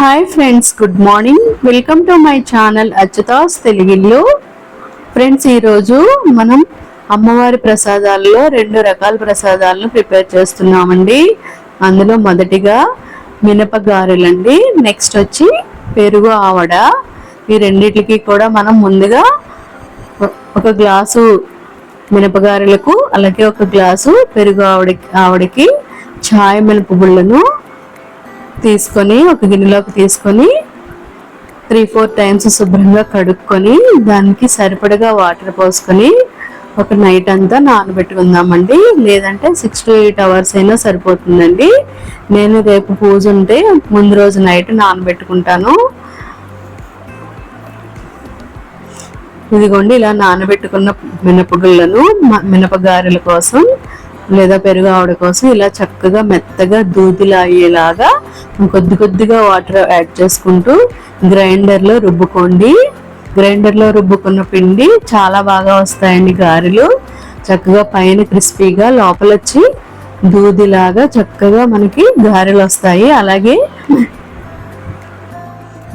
Hi friends good morning welcome to my channel అచ్యుతాస్ తెలుగిల్లు friends ఈరోజు మనం అమ్మవారి ప్రసాదాల్లో రెండు రకాల ప్రసాదాలను ప్రిపేర్ చేస్తున్నామండి. అందులో మొదటిగా మినపగారెలండి. నెక్స్ట్ వచ్చి పెరుగు ఆవడ. ఈ రెండిటికి కూడా మనం ముందుగా ఒక గ్లాసు మినపగారెలకు అలాగే ఒక గ్లాసు పెరుగు ఆవిడకి ఆవిడకి ఛాయ్ మినప గుళ్ళను తీసుకొని ఒక గిన్నెలోకి తీసుకొని త్రీ ఫోర్ టైమ్స్ శుభ్రంగా కడుక్కొని దానికి సరిపడగా వాటర్ పోసుకొని ఒక నైట్ అంతా నానబెట్టుకుందామండి. లేదంటే సిక్స్ టు ఎయిట్ అవర్స్ అయినా సరిపోతుందండి. నేను రేపు పూజ ఉంటే ముందు రోజు నైట్ నానబెట్టుకుంటాను. ఇదిగోండి ఇలా నానబెట్టుకున్న మినపగుళ్ళను మినపగారెల కోసం లేదా పెరుగు ఆవిడ కోసం ఇలా చక్కగా మెత్తగా దూదిలా అయ్యేలాగా కొద్ది కొద్దిగా వాటర్ యాడ్ చేసుకుంటూ గ్రైండర్లో రుబ్బుకోండి. గ్రైండర్లో రుబ్బుకున్న పిండి చాలా బాగా వస్తాయండి గారెలు. చక్కగా పైన క్రిస్పీగా లోపల వచ్చి దూదిలాగా చక్కగా మనకి గారెలు వస్తాయి. అలాగే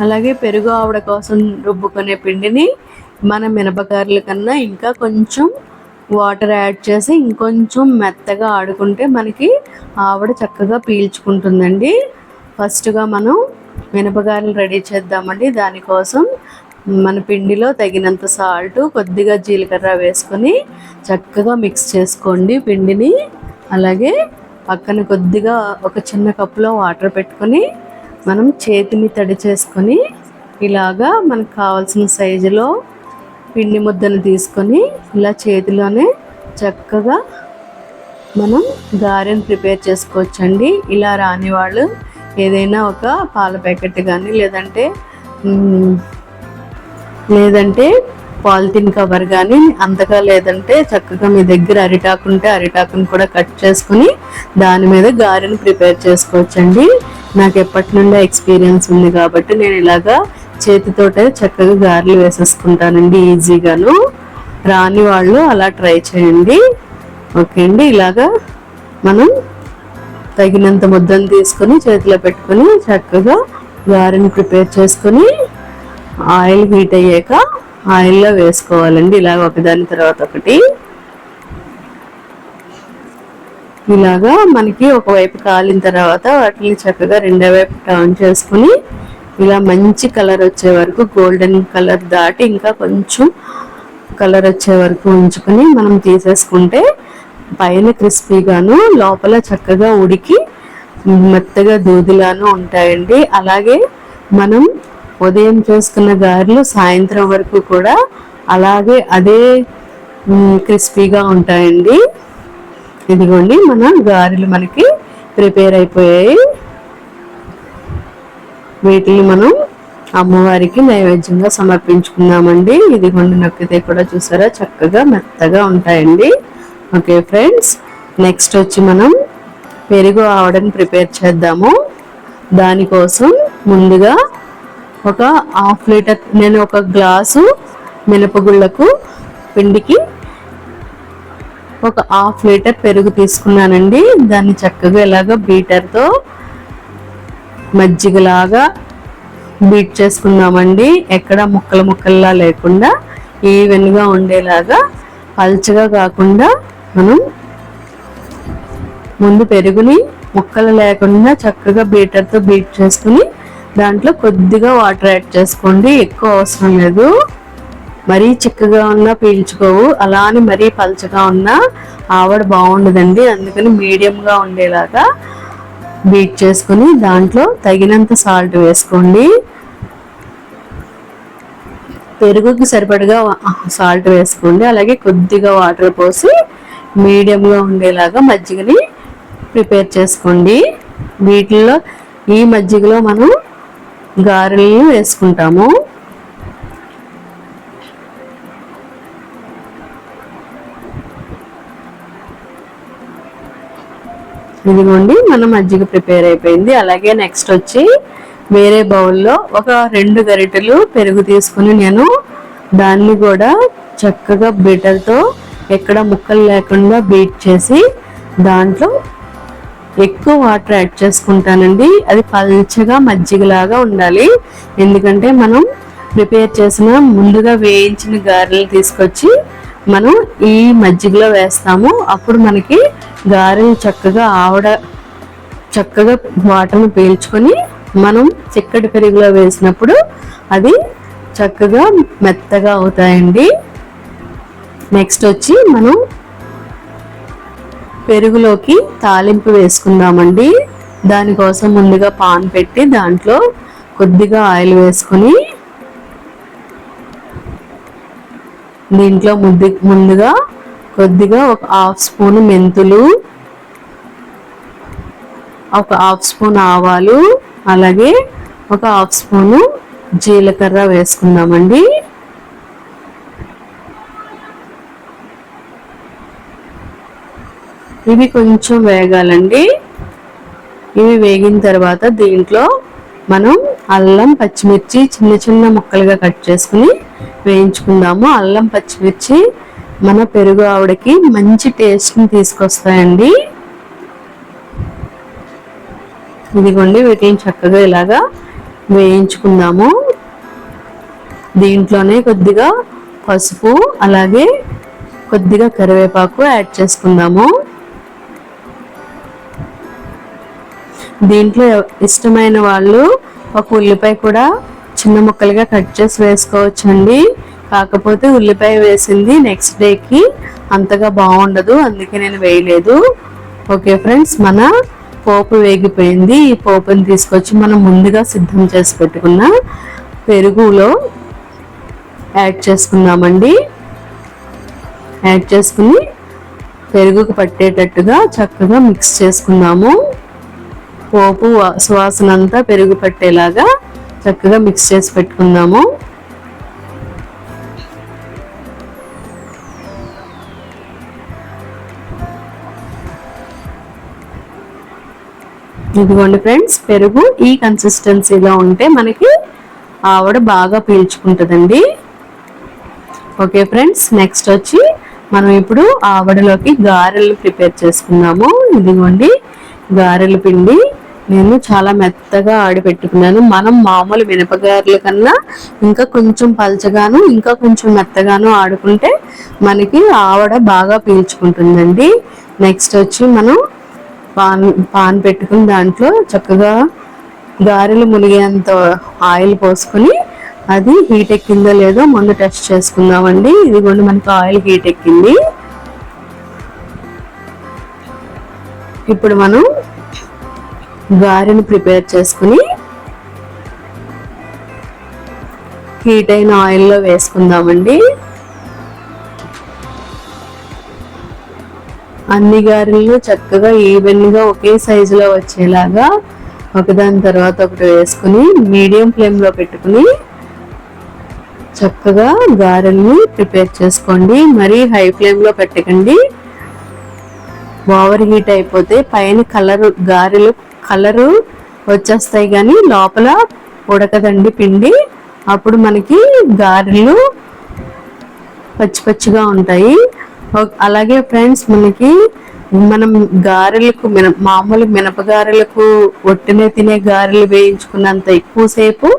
అలాగే పెరుగు ఆవిడ కోసం రుబ్బుకునే పిండిని మన మినపగారెల కన్నా ఇంకా కొంచెం వాటర్ యాడ్ చేసి ఇంకొంచెం మెత్తగా ఆడుకుంటే మనకి ఆవిడ చక్కగా పీల్చుకుంటుందండి. ఫస్ట్గా మనం మినపగాయలు రెడీ చేద్దామండి. దానికోసం మన పిండిలో తగినంత సాల్ట్ కొద్దిగా జీలకర్ర వేసుకొని చక్కగా మిక్స్ చేసుకోండి పిండిని. అలాగే పక్కన కొద్దిగా ఒక చిన్న కప్పులో వాటర్ పెట్టుకొని మనం చేతిని తడి చేసుకొని ఇలాగా మనకు కావాల్సిన సైజులో పిండి ముద్దను తీసుకొని ఇలా చేతిలోనే చక్కగా మనం గారెను ప్రిపేర్ చేసుకోవచ్చండి. ఇలా రాని వాళ్ళు ఏదైనా ఒక పాల ప్యాకెట్ కానీ లేదంటే లేదంటే పాలిథిన్ కవర్ కానీ అంతగా లేదంటే చక్కగా మీ దగ్గర అరిటాకు ఉంటే అరిటాకుని కూడా కట్ చేసుకుని దాని మీద గారెను ప్రిపేర్ చేసుకోవచ్చండి. నాకు ఎప్పటి నుండో ఎక్స్పీరియన్స్ ఉంది కాబట్టి నేను ఇలాగా చేతితోటే చక్కగా గారెలు వేసేసుకుంటానండి ఈజీగాను. రాని వాళ్ళు అలా ట్రై చేయండి. ఓకే అండి ఇలాగా మనం తగినంత ముద్దను తీసుకొని చేతిలో పెట్టుకొని చక్కగా గారెని ప్రిపేర్ చేసుకొని ఆయిల్ హీట్ అయ్యాక ఆయిల్లో వేసుకోవాలండి ఇలాగ ఒకదాని తర్వాత ఒకటి. ఇలాగా మనకి ఒకవైపు కాలిన తర్వాత వాటిని చక్కగా రెండో వైపు టర్న్ చేసుకుని ఇలా మంచి కలర్ వచ్చే వరకు గోల్డెన్ కలర్ దాటి ఇంకా కొంచెం కలర్ వచ్చే వరకు ఉంచుకొని మనం తీసేసుకుంటే పైన క్రిస్పీగాను లోపల చక్కగా ఉడికి మెత్తగా దూదిలాను ఉంటాయండి. అలాగే మనం ఉదయం చేసుకున్న గారెలు సాయంత్రం వరకు కూడా అలాగే అదే క్రిస్పీగా ఉంటాయండి. ఇదిగోండి మన గారెలు మనకి ప్రిపేర్ అయిపోయాయి. వీటిని మనం అమ్మవారికి నైవేద్యంగా సమర్పించుకున్నామండి ఇదిగోండి నొక్కితే కూడా చూసారా? చక్కగా మెత్తగా ఉంటాయండి. ఓకే ఫ్రెండ్స్ నెక్స్ట్ వచ్చి మనం పెరుగు ఆవడని ప్రిపేర్ చేద్దాము. దానికోసం ముందుగా ఒక హాఫ్ లీటర్ నేను ఒక గ్లాసు మినపగుళ్ళకు పిండికి ఒక హాఫ్ లీటర్ పెరుగు తీసుకున్నానండి. దాన్ని చక్కగా ఇలాగ బీటర్తో మజ్జిగలాగా బీట్ చేసుకుందామండి ఎక్కడ ముక్కలు ముక్కల్లా లేకుండా ఈవెన్గా ఉండేలాగా పల్చగా కాకుండా మనం ముందు పెరుగుని ముక్కలు లేకుండా చక్కగా బీటర్తో బీట్ చేసుకుని దాంట్లో కొద్దిగా వాటర్ యాడ్ చేసుకోండి. ఎక్కువ అవసరం లేదు. మరీ చిక్కగా ఉన్నా పీల్చుకోవు. అలా అని మరీ పల్చగా ఉన్నా ఆవిడ బాగుండదండి. అందుకని మీడియంగా ఉండేలాగా బీట్ చేసుకుని దాంట్లో తగినంత సాల్ట్ వేసుకోండి. పెరుగుకి సరిపడగా సాల్ట్ వేసుకోండి. అలాగే కొద్దిగా వాటర్ పోసి మీడియంగా ఉండేలాగా మజ్జిగని ప్రిపేర్ చేసుకోండి. వీటిల్లో ఈ మజ్జిగలో మనం గారెలను వేసుకుంటాము. ఇదిగోండి మన మజ్జిగ ప్రిపేర్ అయిపోయింది. అలాగే నెక్స్ట్ వచ్చి వేరే బౌల్లో ఒక రెండు గరిటెలు పెరుగు తీసుకుని నేను దాన్ని కూడా చక్కగా బీటర్తో ఎక్కడ ముక్కలు లేకుండా బీట్ చేసి దాంట్లో ఎక్కువ వాటర్ యాడ్ చేసుకుంటానండి. అది పల్చగా మజ్జిగలాగా ఉండాలి. ఎందుకంటే మనం ప్రిపేర్ చేసిన ముందుగా వేయించిన గారెలు తీసుకొచ్చి మనం ఈ మజ్జిగలో వేస్తాము. అప్పుడు మనకి గారెలు చక్కగా ఆవిడ చక్కగా వాటర్ని పీల్చుకొని మనం చిక్కటి పెరుగులో వేసినప్పుడు అది చక్కగా మెత్తగా అవుతాయండి. నెక్స్ట్ వచ్చి మనం పెరుగులోకి తాలింపు వేసుకుందామండి. దానికోసం ముందుగా పాన్ పెట్టి దాంట్లో కొద్దిగా ఆయిల్ వేసుకొని దీంట్లో ముద్ది ముందుగా కొద్దిగా ఒక హాఫ్ స్పూన్ మెంతులు ఒక హాఫ్ స్పూన్ ఆవాలు అలాగే ఒక హాఫ్ స్పూను జీలకర్ర వేసుకుందామండి. ఇవి కొంచెం వేగాలండి. ఇవి వేగిన తర్వాత దీంట్లో మనం అల్లం పచ్చిమిర్చి చిన్న చిన్న ముక్కలుగా కట్ చేసుకుని వేయించుకుందాము. అల్లం పచ్చిమిర్చి మన పెరుగు ఆవిడకి మంచి టేస్ట్ని తీసుకొస్తాయండి. ఇదిగోండి వీటిని చక్కగా ఇలాగా వేయించుకుందాము. దీంట్లోనే కొద్దిగా పసుపు అలాగే కొద్దిగా కరివేపాకు యాడ్ చేసుకుందాము. దీంట్లో ఇష్టమైన వాళ్ళు ఒక ఉల్లిపాయ కూడా చిన్న ముక్కలుగా కట్ చేసి వేసుకోవచ్చండి. కాకపోతే ఉల్లిపాయ వేసింది నెక్స్ట్ డేకి అంతగా బాగుండదు అందుకే నేను వేయలేదు. ఓకే ఫ్రెండ్స్ మన పోపు వేగిపోయింది. ఈ పోపుని తీసుకొచ్చి మనం ముందుగా సిద్ధం చేసి పెట్టుకున్న పెరుగులో యాడ్ చేసుకుందామండి. యాడ్ చేసుకుని పెరుగుకు పట్టేటట్టుగా చక్కగా మిక్స్ చేసుకుందాము. పోపు సువాసన అంతా పెరుగు పట్టేలాగా చక్కగా మిక్స్ చేసి పెట్టుకుందాము. ఇదిగోండి ఫ్రెండ్స్ పెరుగు ఈ కన్సిస్టెన్సీలో ఉంటే మనకి ఆవిడ బాగా పీల్చుకుంటుందండి. ఓకే ఫ్రెండ్స్ నెక్స్ట్ వచ్చి మనం ఇప్పుడు ఆవడలోకి గారెలు ప్రిపేర్ చేసుకుందాము. ఇదిగోండి గారెల పిండి. నేను చాలా మెత్తగా ఆడిపెట్టుకున్నాను మనం మామూలు మినపగారెల కన్నా ఇంకా కొంచెం పలచగాను ఇంకా కొంచెం మెత్తగాను ఆడుకుంటే మనకి ఆవడ బాగా పీల్చుకుంటుందండి. నెక్స్ట్ వచ్చి మనం పాన్ పాన్ పెట్టుకుని దాంట్లో చక్కగా గారెలు మునిగేంత ఆయిల్ పోసుకొని అది హీట్ ఎక్కిందో లేదో ముందు టెస్ట్ చేసుకుందామండి. ఇదిగోండి మనకి ఆయిల్ హీట్ ఎక్కింది. ఇప్పుడు మనం గారెని ప్రిపేర్ చేసుకుని హీట్ అయిన ఆయిల్లో వేసుకుందామండి. అన్ని గారెలను చక్కగా ఈవెన్గా ఒకే సైజులో వచ్చేలాగా ఒకదాని తర్వాత ఒకటి వేసుకుని మీడియం ఫ్లేమ్లో పెట్టుకుని చక్కగా గారెల్ని ప్రిపేర్ చేసుకోండి. మరీ హై ఫ్లేమ్లో పెట్టకండి. ఓవర్ హీట్ అయిపోతే పైన కలర్ గారెలు కలరు వచ్చేస్తాయి కానీ లోపల ఉడకదండి పిండి. అప్పుడు మనకి గారెలు పచ్చి పచ్చిగా ఉంటాయి. అలాగే ఫ్రెండ్స్ మనకి మనం గారెలకు మిన మామూలు మినపగారెలకు ఒట్టినే తినే గారెలు వేయించుకున్నంత ఎక్కువసేపు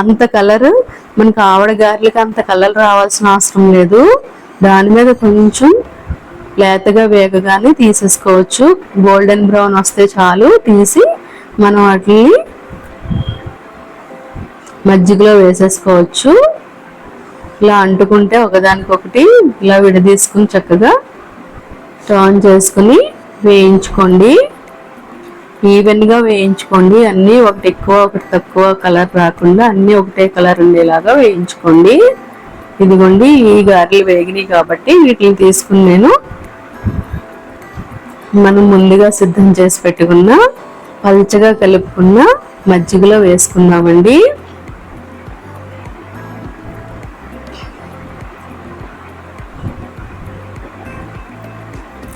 అంత కలర్ మనకి ఆవిడ గారెలకు అంత కలర్ రావాల్సిన అవసరం లేదు. దాని మీద కొంచెం లేతగా వేగగానే తీసేసుకోవచ్చు. గోల్డెన్ బ్రౌన్ వస్తే చాలు. తీసి మనం వాటిని మజ్జిగలో వేసేసుకోవచ్చు. ఇలా అంటుకుంటే ఒకదానికొకటి ఇలా విడదీసుకుని చక్కగా టర్న్ చేసుకుని వేయించుకోండి. ఈవెన్గా వేయించుకోండి. అన్నీ ఒకటి ఎక్కువ ఒకటి తక్కువ కలర్ రాకుండా అన్నీ ఒకటే కలర్ ఉండేలాగా వేయించుకోండి. ఇదిగోండి ఈ గారెలు వేగినాయి కాబట్టి వీటిని తీసుకుని నేను మనం ముందుగా సిద్ధం చేసి పెట్టుకున్న పల్చగా కలుపుకున్న మజ్జిగలో వేసుకుందామండి.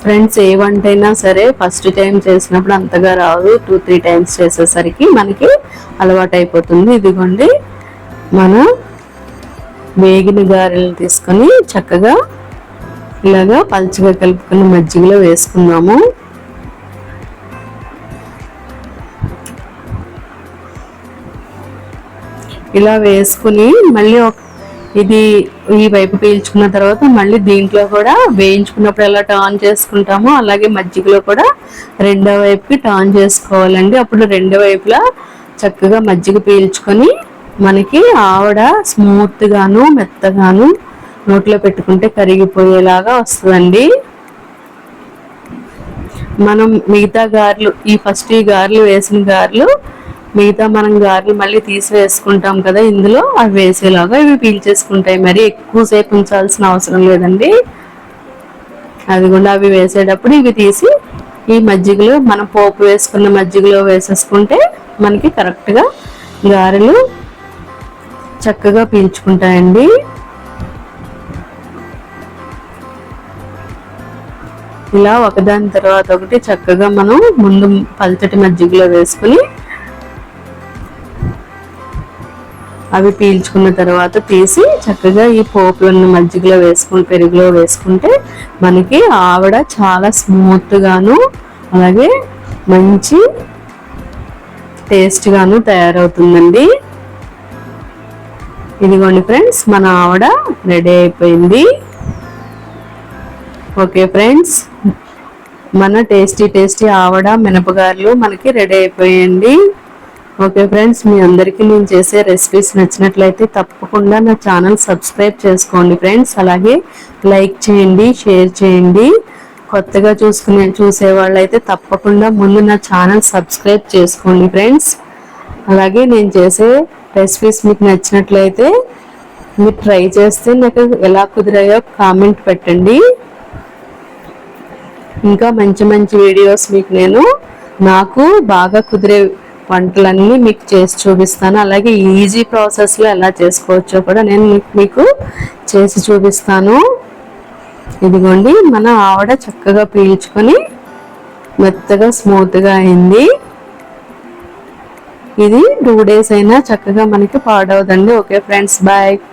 ఫ్రెండ్స్ ఏ వంట అయినా సరే ఫస్ట్ టైం చేసినప్పుడు అంతగా రాదు. టూ త్రీ టైమ్స్ చేసేసరికి మనకి అలవాటు అయిపోతుంది ఇదిగోండి మన వేగిన గారెలు తీసుకొని చక్కగా ఇలాగా పలుచగా కలుపుకొని మజ్జిగలో వేసుకుందాము. ఇలా వేసుకుని మళ్ళీ ఒక ఇది ఈ వైపు పీల్చుకున్న తర్వాత మళ్ళీ దీంట్లో కూడా వేయించుకున్నప్పుడు ఎలా టర్న్ చేసుకుంటామో అలాగే మజ్జిగలో కూడా రెండో వైపుకి టర్న్ చేసుకోవాలండి. అప్పుడు రెండో వైపులా చక్కగా మజ్జిగ పీల్చుకొని మనకి ఆవిడ స్మూత్గాను మెత్తగాను నోట్లో పెట్టుకుంటే కరిగిపోయేలాగా వస్తుందండి. మనం మిగతా గారెలు ఈ ఫస్ట్ ఈ గారెలు వేసిన గారెలు మిగతా మనం గారెలు మళ్ళీ తీసి వేసుకుంటాం కదా ఇందులో అవి వేసేలాగా ఇవి పీల్చేసుకుంటాయి. మరి ఎక్కువసేపు ఉంచాల్సిన అవసరం లేదండి. అది కూడా అవి వేసేటప్పుడు ఇవి తీసి ఈ మజ్జిగలో మనం పోపు వేసుకున్న మజ్జిగలో వేసేసుకుంటే మనకి కరెక్ట్గా గారెలు చక్కగా పీల్చుకుంటాయండి. ఇలా ఒకదాని తర్వాత ఒకటి చక్కగా మనం ముందు పల్చటి మజ్జిగలో వేసుకుని అవి పీల్చుకున్న తర్వాత తీసి చక్కగా ఈ పోపులను మజ్జిగలో వేసుకుని పెరుగులో వేసుకుంటే మనకి ఆవిడ చాలా స్మూత్గాను అలాగే మంచి టేస్ట్గాను తయారవుతుందండి. ఇదిగోండి ఫ్రెండ్స్ మన ఆవిడ రెడీ అయిపోయింది. Okay friends. మన టేస్టీ టేస్టీ ఆవడ మినపగారులు మనకి రెడీ అయిపోయాయండి ఓకే ఫ్రెండ్స్ మీ అందరికీ నేను చేసే రెసిపీస్ నచ్చినట్లయితే తప్పకుండా నా ఛానల్ సబ్స్క్రైబ్ చేసుకోండి ఫ్రెండ్స్. అలాగే లైక్ చేయండి షేర్ చేయండి. కొత్తగా చూసుకునే చూసేవాళ్ళైతే తప్పకుండా ముందు నా ఛానల్ సబ్స్క్రైబ్ చేసుకోండి ఫ్రెండ్స్. అలాగే నేను చేసే రెసిపీస్ మీకు నచ్చినట్లయితే మీరు ట్రై చేస్తే నాకు ఎలా కుదిరాయో కామెంట్ పెట్టండి. ఇంకా మంచి మంచి వీడియోస్ మీకు నేను నాకు బాగా కుదిరే వంటలన్నీ మీకు చేసి చూపిస్తాను. అలాగే ఈజీ ప్రాసెస్లో ఎలా చేసుకోవచ్చో కూడా నేను మీకు చేసి చూపిస్తాను. ఇదిగోండి మన ఆవిడ చక్కగా పీల్చుకొని మెత్తగా స్మూత్గా అయింది. ఇది టూ డేస్ అయినా చక్కగా మనకి పాడవదండి. Okay friends bye.